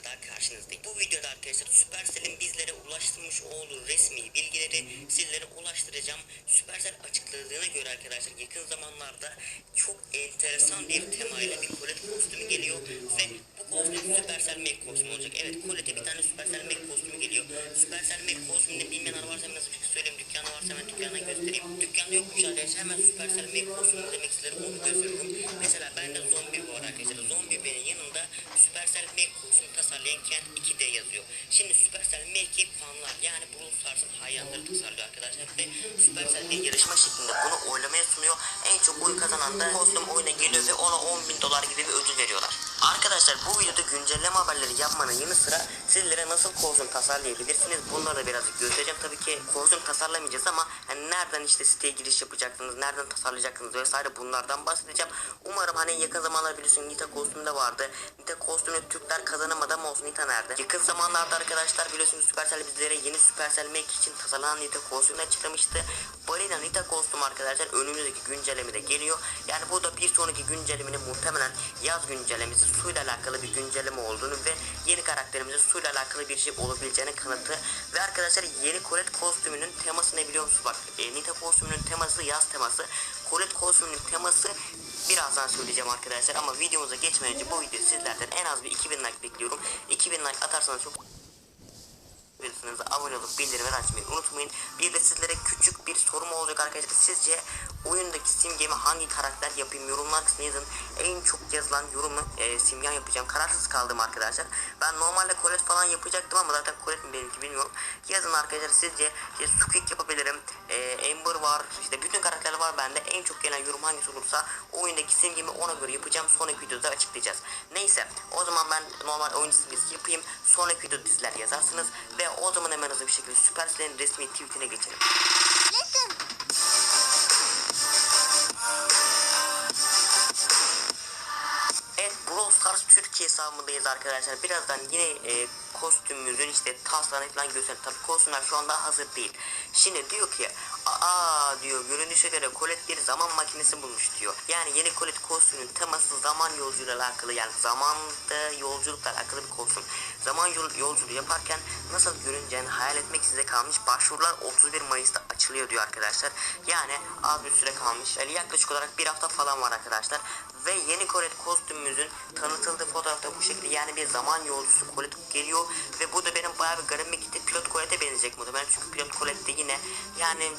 videosuyla daha. Bu videoda arkadaşlar Supercell'in bizlere ulaştırmış olduğu resmi bilgileri sizlere ulaştıracağım. Supercell açıkladığına göre arkadaşlar yakın zamanlarda çok enteresan bir temayla bir Colette kostümü geliyor ve bu kostüm Supercell Mac kostümü olacak. Evet Colette'e bir tane Supercell Mac kostümü geliyor. Supercell Mac kostümünde bilmeyenler varsa hemen bir şey söyleyeyim. Dükkanda varsa hemen dükkandan göstereyim. Dükkanda yokmuş arkadaşlar hemen Supercell Mac kostümü demek istedim onu gösteriyorum. Mesela bende zombi arkadaşlar. Zombi benim yanında Supercell Mac kostümü tasarlayan Kent 2D yazıyor. Şimdi Supercell Mac'i fanlar yani Brawl Stars'ın hayranları tasarlıyor arkadaşlar ve Supercell bir yarışma şeklinde bunu oylamaya sunuyor. En çok oy kazanan da kostüm oyuna geliyor ve ona 10 bin dolar gibi bir ödül veriyorlar. Arkadaşlar bu videoda güncelleme haberleri yapmanın yanı sıra sizlere nasıl kostüm tasarlayabilirsiniz bunları da birazcık göstereceğim. Tabii ki kostüm tasarlamayacağız ama hani nereden işte siteye giriş yapacaksınız, nereden tasarlayacaksınız vesaire bunlardan bahsedeceğim. Umarım hani yakın zamanlar biliyorsun Nita kostümde vardı. Nita kostümünü Türkler kazanamadı ama olsun Nita nerede? Yakın zamanlarda arkadaşlar biliyorsunuz Supercell bizlere yeni Supercell Mac için tasarlanan Nita kostümünü açıklamıştı. Balina Nita kostüm arkadaşlar önümüzdeki güncellemede geliyor. Yani bu da bir sonraki güncellemenin muhtemelen yaz güncellemesi suyla alakalı bir güncelleme olduğunu ve yeni karakterimizin suyla alakalı bir şey olabileceğini kanıtı. Ve arkadaşlar yeni Colette kostümünün teması ne biliyor musunuz? Bak e, Nita kostümünün teması yaz teması. Colette kostümünün teması birazdan söyleyeceğim arkadaşlar ama videomuza geçmeden önce bu video sizlerden en az bir 2000 like bekliyorum. 2000 like atarsanız çok videosunuza abone olup bildirimleri açmayı unutmayın. Bir de sizlere küçük bir sorum olacak arkadaşlar. Sizce oyundaki simgemi hangi karakter yapayım? Yorumlar kısmına yazın. En çok yazılan yorumu e, simgen yapacağım. Kararsız kaldım arkadaşlar. Ben normalde Colette falan yapacaktım ama zaten Colette mi benimki bilmiyorum. Yazın arkadaşlar sizce işte Squeak yapabilirim. E, Amber var. İşte bütün karakterler var bende. En çok gelen yorum hangisi olursa oyundaki simgemi ona göre yapacağım. Sonraki videoda açıklayacağız. Neyse o zaman ben normal oyun simgesi yapayım. Sonraki videoda sizler yazarsınız. Ve o zaman hemen hızlı bir şekilde Supercell'in resmi tweetine geçelim. Listen. 2 hesabındayız arkadaşlar. Birazdan yine e, kostümümüzün işte taslarını falan gösterip tabii kostümler şu anda hazır değil. Şimdi diyor ki aa diyor görünüşe göre Colette bir zaman makinesi bulmuş diyor. Yani yeni Colette kostümünün teması zaman yolculuğuyla alakalı yani zamanda yolculukla alakalı bir kostüm. Zaman yol, yolculuğu yaparken nasıl görüneceğini hayal etmek size kalmış. Başvurular 31 Mayıs'ta açılıyor diyor arkadaşlar. Yani az bir süre kalmış. Yani yaklaşık olarak bir hafta falan var arkadaşlar. Ve yeni Colette kostümümüzün tanıtıldığı fotoğrafta bu şekilde yani bir zaman yolcusu Colette geliyor ve bu da benim bayağı bir garibime gitti. Pilot Colette'e benzeyecek muhtemelen çünkü Pilot Colette yine yani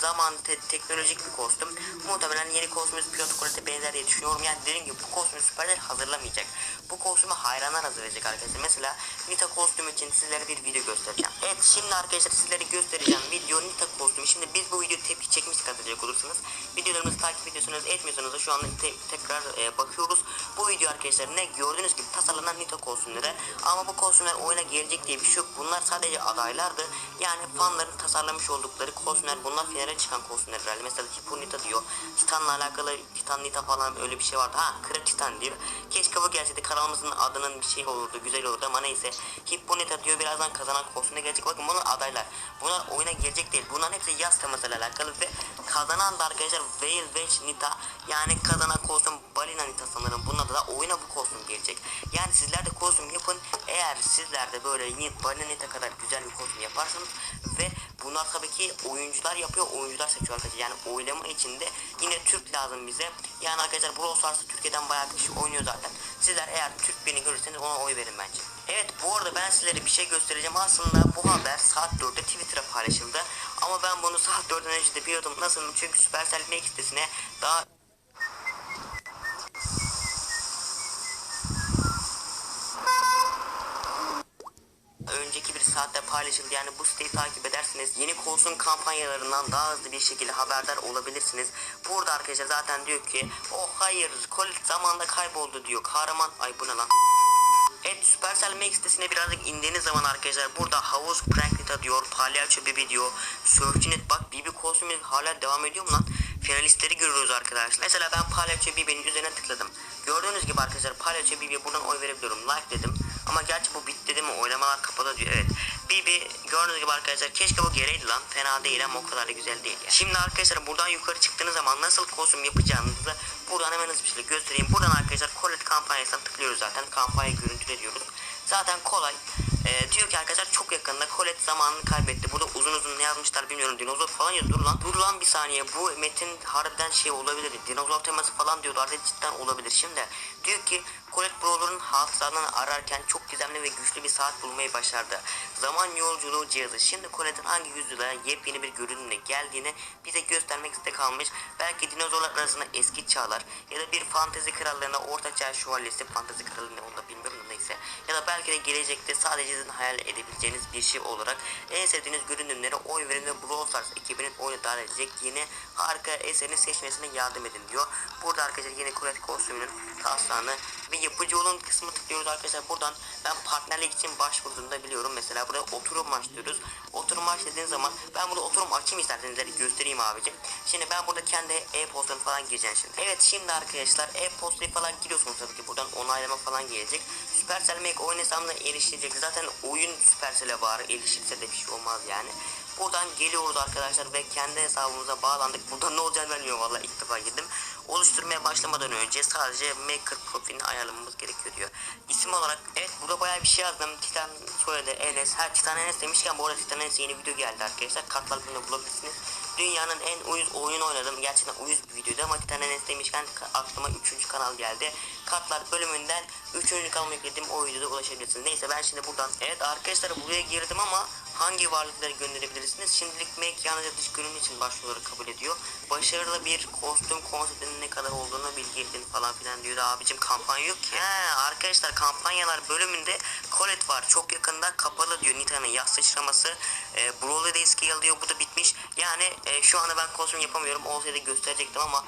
zaman te- teknolojik bir kostüm. Muhtemelen yeni Pilot Colette'e benzer diye düşünüyorum. Yani dediğim gibi bu kostümü Supercell hazırlamayacak. Bu kostümü hayranlar hazırlayacak arkadaşlar. Mesela Nita kostümü için sizlere bir video göstereceğim. Evet şimdi arkadaşlar sizlere göstereceğim video Nita kostümü. Şimdi biz bu video tepki çekmiştik hatırlayacak olursanız. Videolarımızı takip ediyorsanız etmiyorsanız da şu anda te- tekrar e, bakıyoruz. Bu video arkadaşlar ne gördüğünüz gibi tasarlanan Nita kostümleri. Ama bu kostümler oyuna gelecek diye bir şey yok. Bunlar sadece adaylardı. Yani fanların tasarlamış oldukları kostümler. Bunlar finale çıkan kostümler herhalde. Mesela Hippo Nita diyor. Titan'la alakalı Titan Nita falan öyle bir şey vardı. Ha Kara Titan diyor. Keşke bu gelseydi kanalımızın adının bir şey olurdu. Güzel olurdu ama neyse. Hippo Nita diyor. Birazdan kazanan kostümde gelecek. Bakın bunlar adaylar. Bunlar oyuna gelecek değil. Bunların hepsi yaz temasıyla alakalı ve kazanan da arkadaşlar Veil Wedge Nita yani kazanan kostüm Balina Nita sanırım. Bunlarda da oyuna bu kostüm gelecek. Yani sizler de kostüm yapın. Eğer sizler de böyle Nita kadar güzel bir kostüm yaparsanız ve bunlar tabii ki oyuncular yapıyor. Oyuncular seçiyor arkadaşlar. Yani oylama içinde yine Türk lazım bize. Yani arkadaşlar Brawl Stars'ı Türkiye'den bayağı bir kişi oynuyor zaten. Sizler eğer Türk birini görürseniz ona oy verin bence. Evet bu arada ben sizlere bir şey göstereceğim. Aslında bu haber saat 4'te Twitter'a paylaşıldı. Ama ben bunu saat 4'den önce de biliyordum. Nasıl? Çünkü Supercell Mac sitesine daha önceki bir saatte paylaşıldı. Yani bu siteyi takip ederseniz yeni kostüm kampanyalarından daha hızlı bir şekilde haberdar olabilirsiniz. Burada arkadaşlar zaten diyor ki oh hayır Colette zamanda kayboldu diyor. Kahraman ay bu ne lan? Evet Supercell Max sitesine birazcık indiğiniz zaman arkadaşlar burada havuz Prankita diyor, palyaço Bibi diyor, Surfçinet bak Bibi kostümü hala devam ediyor mu lan? Finalistleri görüyoruz arkadaşlar. Mesela ben palyaço Bibi'nin üzerine tıkladım. Gördüğünüz gibi arkadaşlar palyaço Bibi'ye buradan oy verebiliyorum. Like dedim. Ama gerçi bu bitti değil mi? Oynamalar kapalı diyor. Evet. Bibi gördüğünüz gibi arkadaşlar keşke bu gereydi lan. Fena değil ama o kadar da güzel değil. Yani. Şimdi arkadaşlar buradan yukarı çıktığınız zaman nasıl kostüm yapacağınızı buradan hemen hızlı bir şekilde göstereyim. Buradan arkadaşlar Colette kampanyasına tıklıyoruz zaten. Kampanya görüntüle diyoruz. Zaten kolay. Ee, diyor ki arkadaşlar çok yakında Colette zamanını kaybetti. Burada uzun uzun ne yazmışlar bilmiyorum. Dinozor falan yazıyor. Dur lan. Dur lan bir saniye. Bu metin harbiden şey olabilir. Dinozor teması falan diyorlardı. Cidden olabilir. Şimdi diyor ki Colette Brawler'ın hatıralarını ararken çok gizemli ve güçlü bir saat bulmayı başardı. Zaman yolculuğu cihazı. Şimdi Colette'in hangi yüzyıla yepyeni bir görünümle geldiğini bize göstermek iste kalmış. Belki dinozorlar arasında eski çağlar ya da bir fantezi krallığına orta çağ şövalyesi fantezi kralı ne onu da bilmiyorum neyse. Ya da belki de gelecekte sadece sizin hayal edebileceğiniz bir şey olarak en sevdiğiniz görünümlere oy verin ve Brawl Stars ekibinin oyuna dahil edecek yeni harika eserini seçmesine yardım edin diyor. Burada arkadaşlar yeni Colette kostümünün taslağını ve yapıcı olan kısmı tıklıyoruz arkadaşlar. Buradan ben partnerlik için başvurduğumda biliyorum. Mesela burada oturum açlıyoruz. Oturum aç dediğiniz zaman ben burada oturum açayım isterseniz göstereyim abicim. Şimdi ben burada kendi e-postamı falan gireceğim şimdi. Evet şimdi arkadaşlar e-postayı falan giriyorsunuz tabii ki buradan onaylama falan gelecek. Supercell Make oyun hesabına erişilecek. Zaten oyun Supercell'e var. Erişirse de bir şey olmaz yani. Buradan geliyoruz arkadaşlar ve kendi hesabımıza bağlandık. Burada ne olacağını bilmiyorum valla ilk defa girdim. Oluşturmaya başlamadan önce sadece Maker profilini ayarlamamız gerekiyor diyor. İsim olarak evet burada bayağı bir şey yazdım. Titan soyadı Enes. Ha Titan Enes demişken bu arada Titan Enes'e yeni video geldi arkadaşlar. Kartlar bölümünde bulabilirsiniz. Dünyanın en uyuz oyun oynadım. Gerçekten uyuz bir videoydu ama Titan Enes demişken aklıma 3. kanal geldi. Kartlar bölümünden 3. kanalıma yüklediğim o videoda ulaşabilirsiniz. Neyse ben şimdi buradan evet arkadaşlar buraya girdim ama hangi varlıkları gönderebilirsiniz? Şimdilik Make yalnızca dış görünüm için başvuruları kabul ediyor. Başarılı bir kostüm konseptinin ne kadar olduğunu bilgi edin falan filan diyor da abicim kampanya yok ki. He, arkadaşlar kampanyalar bölümünde Çok yakında kapalı diyor Nita'nın yaz sıçraması. E, Brawl'da da eski diyor bu da bitmiş. Yani e, şu anda ben kostüm yapamıyorum. Olsaydı gösterecektim ama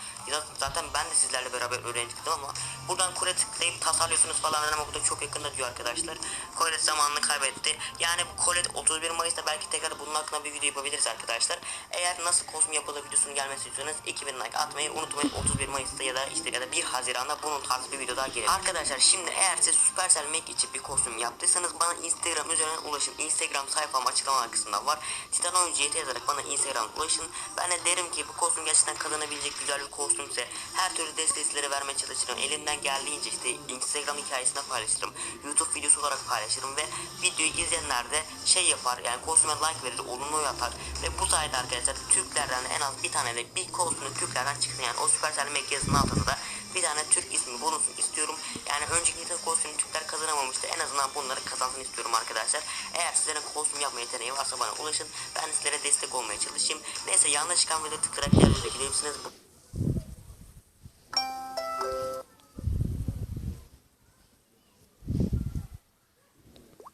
zaten ben de sizlerle beraber öğrenecektim ama buradan kule tıklayıp tasarlıyorsunuz falan ama bu da çok yakında diyor arkadaşlar. Colette zamanını kaybetti. Yani bu Colette 31 Mayıs'ta belki tekrar bunun hakkında bir video yapabiliriz arkadaşlar. Eğer nasıl kostüm yapılır videosunun gelmesi istiyorsanız 2000 like atmayı unutmayın. 31 Mayıs'ta ya da işte ya da 1 Haziran'da bunun tarzı bir video daha gelir. Arkadaşlar şimdi eğer siz Supercell Make için bir kostüm yaptıysanız bana Instagram üzerinden ulaşın. Instagram sayfam açıklama kısmında var. Titan Oyuncu YT yazarak bana Instagram ulaşın. Ben de derim ki bu kostüm gerçekten kazanabilecek güzel bir kostümse her türlü desteği sizlere vermeye çalışırım. Elimden geldiğince işte Instagram hikayesinde paylaşırım. YouTube videosu olarak paylaşırım ve videoyu izleyenler de şey yapar yani kostüme like verir, olumlu atar ve bu sayede arkadaşlar Türklerden en az bir tane de bir kostümü Türklerden çıksın yani o Supercell yazının altında da bir tane Türk ismi bulunsun istiyorum. Yani önceki yılda kostümü Türkler kazanamamıştı. En azından bunları kazansın istiyorum arkadaşlar. Eğer sizlerin kostüm yapma yeteneği varsa bana ulaşın. Ben sizlere destek olmaya çalışayım. Neyse yanlış çıkan video tıklayarak yerlere gidebilirsiniz.